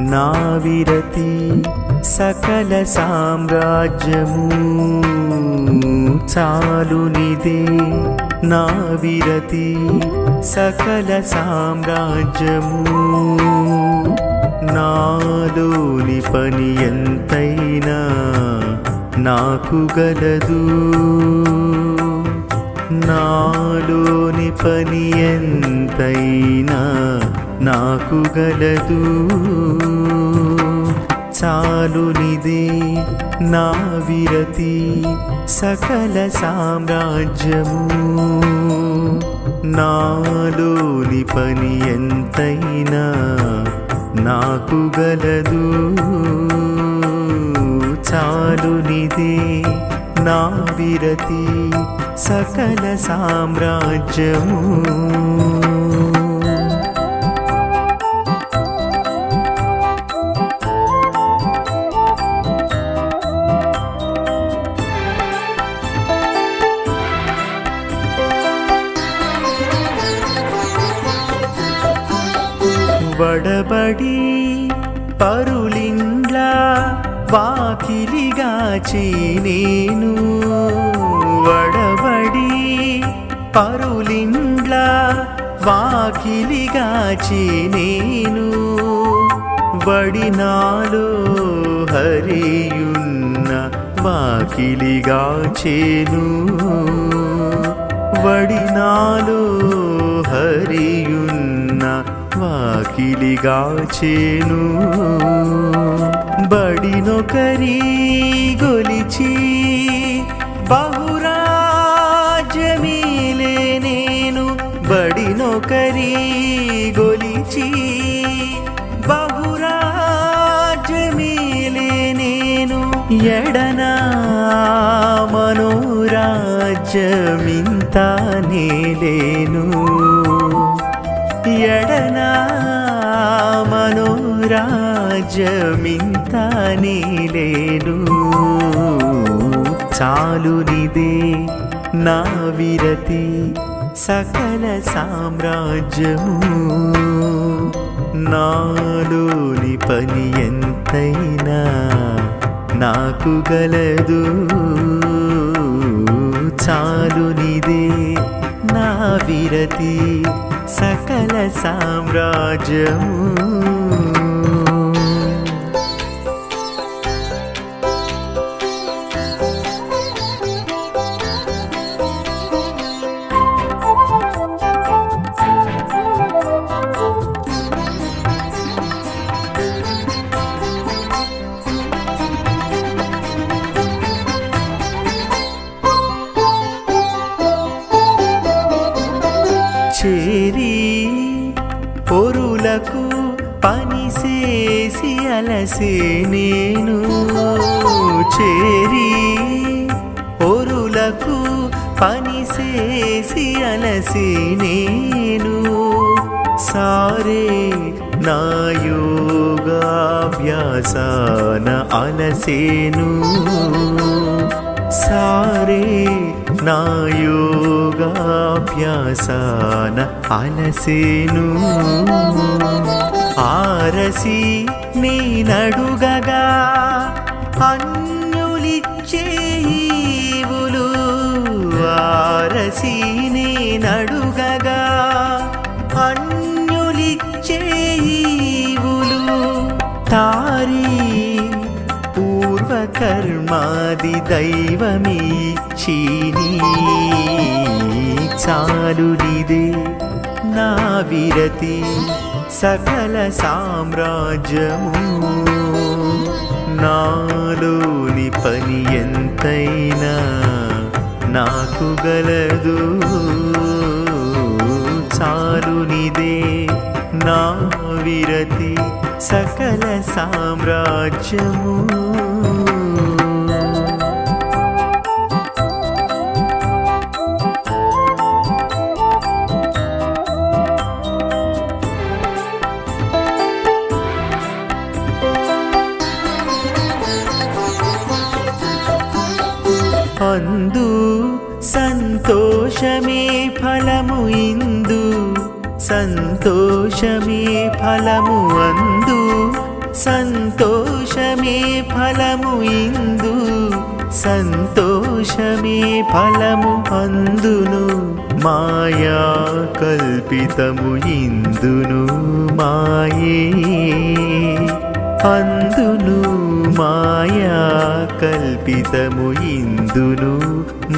నా విరతి సకల సామ్రాజ్యము. చాలునిదే నా విరతి సకల సామ్రాజ్యము. నాలోని పని ఎంతైనా నాకు గలదు. నాలోని పని ఎంతైనా నాకు గలదు. చాలునిదే నా విరతి సకల సామ్రాజ్యము. నాలోని పని ఎంతైనా నాకు గలదు. చాలునిదే నా విరతి సకల సామ్రాజ్యము. వడబడి పరులిండ్ల వాకిలిగా నేను వడబడి పరులిండ్ల వాకిలిగా నేను వడినాలో హరియున్న వాకిలిగా చేను. వడినాలో హరియున్న వాకిలిగాచేను బడినొకరి గొలిచి బహురాజ్యమీలే నేను బడినొకరి గొలిచి బహురాజ్యమీలే నేను ఎడనా మనోరాజ్యమింత నేలేను ఎడనా? మనోరాజ్యమింత నీలేను చాలునిదే నా విరతి సకల సామ్రాజ్యము. నాలోని పని ఎంతైనా నాకు గలదు. చాలునిదే నా విరతి సకల సామ్రాజ్యము చేరి పనిసేసి అలసే నేను చేరి పొరులకు పనిసేసి అలసే నేను సారే నా యోగాభ్యాసాన అలసేను. సారే నా యోగాభ్యాసాన అలసేను. ఆరసి నీ అన్యులిచ్చేవులు ఆరసి నీ అన్యులిచ్చేవులు అన్యులిచ్చే ఈవులు తారీ పూర్వకర్మాది దైవమీచీని చాలునిదే నా విరతి. సకల సామ్రాజ్యము నాలోని పని ఎంతైనా నాకు గలదు. చాలునిదే నా విరతి సకల సామ్రాజ్యము. ఇందు సంతోషమే ఫలము అందు సంతోషమే ఫలము ఇందు సంతోషమే ఫలము అందును మాయా కల్పితము ఇందును మాయే అందును మాయా కల్పితము ఇందును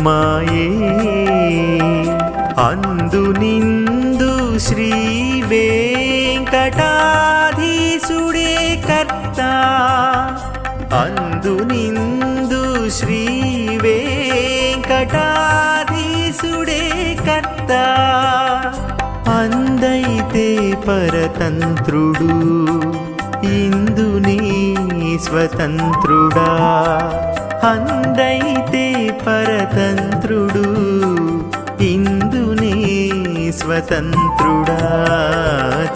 మాయే. అందు నిందు శ్రీ వెంకటాధీశుడే కర్త. అందు నిందు శ్రీ వెంకటాధీశుడే కర్త. అందైతే పరతంత్రుడు ఇందుని స్వతంత్రుడా. అందైతే పరతంత్రుడు స్వతంత్రుడా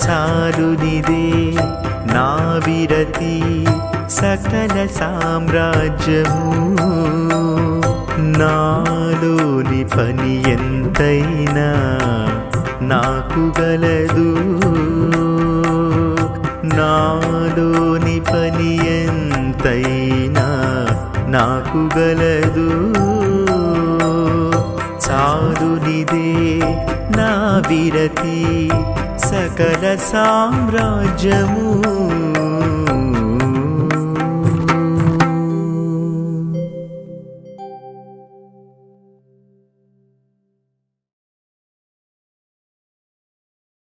చాలునిదే నా విరతి సకల సామ్రాజ్యము. నాలోని పని ఎంతైనా నాకు గలదు. నాలోని పని ఎంతైనా నాకు గలదు. చాలునిదే నా విరతి సకల సామ్రాజ్యము.